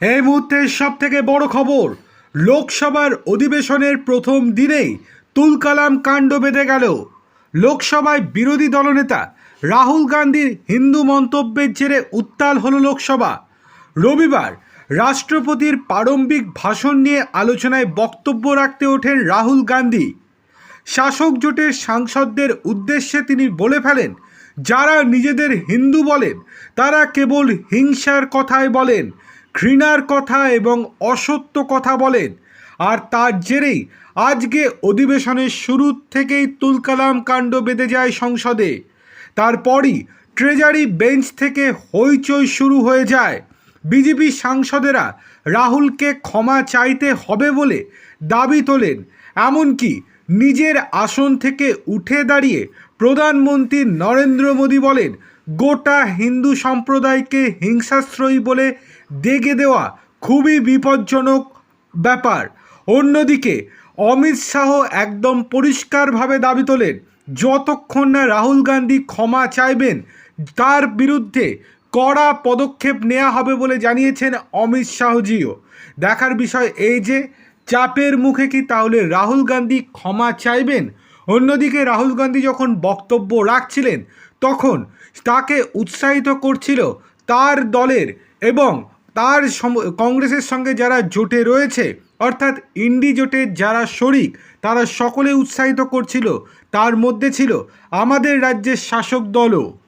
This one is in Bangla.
এই মুহূর্তের সব থেকে বড় খবর, লোকসভার অধিবেশনের প্রথম দিনেই তুলকালাম কাণ্ড বেঁধে গেল। লোকসভায় বিরোধী দলনেতা রাহুল গান্ধীর হিন্দু মন্তব্যের জেরে উত্তাল হল লোকসভা। রবিবার রাষ্ট্রপতির প্রারম্ভিক ভাষণ নিয়ে আলোচনায় বক্তব্য রাখতে ওঠেন রাহুল গান্ধী। শাসক জোটের সাংসদদের উদ্দেশ্যে তিনি বলে ফেলেন, যারা নিজেদের হিন্দু বলেন, তারা কেবল হিংসার কথাই বলেন ঘৃণার কথা এবং অসত্য কথা বলেন। আর তার জেরেই আজকে অধিবেশনের শুরু থেকেই তুলকালাম কাণ্ড বেঁধে যায় সংসদে। তারপরই ট্রেজারি বেঞ্চ থেকে হইচই শুরু হয়ে যায়। বিজেপি সাংসদেরা রাহুলকে ক্ষমা চাইতে হবে বলে দাবি তোলেন। এমনকি নিজের আসন থেকে উঠে দাঁড়িয়ে প্রধানমন্ত্রী নরেন্দ্র মোদী বলেন, গোটা হিন্দু সম্প্রদায়কে হিংসাশ্রয়ী বলে দেগে দেওয়া খুবই বিপজ্জনক ব্যাপার। অন্যদিকে, অমিত শাহ একদম পরিষ্কারভাবে দাবি তোলেন, যতক্ষণ না রাহুল গান্ধী ক্ষমা চাইবেন, তার বিরুদ্ধে কড়া পদক্ষেপ নেওয়া হবে বলে জানিয়েছেন অমিত শাহজিও। দেখার বিষয় এই যে, চাপের মুখে কি তাহলে রাহুল গান্ধী ক্ষমা চাইবেন? অন্যদিকে রাহুল গান্ধী যখন বক্তব্য রাখছিলেন, তখন তাকে উৎসাহিত করছিল তার দলের এবং তার কংগ্রেসের সঙ্গে যারা জোটে রয়েছে, অর্থাৎ ইন্ডি জোটের যারা শরিক, তারা সকলে উৎসাহিত করছিল। তার মধ্যে ছিল আমাদের রাজ্যের শাসক দলও।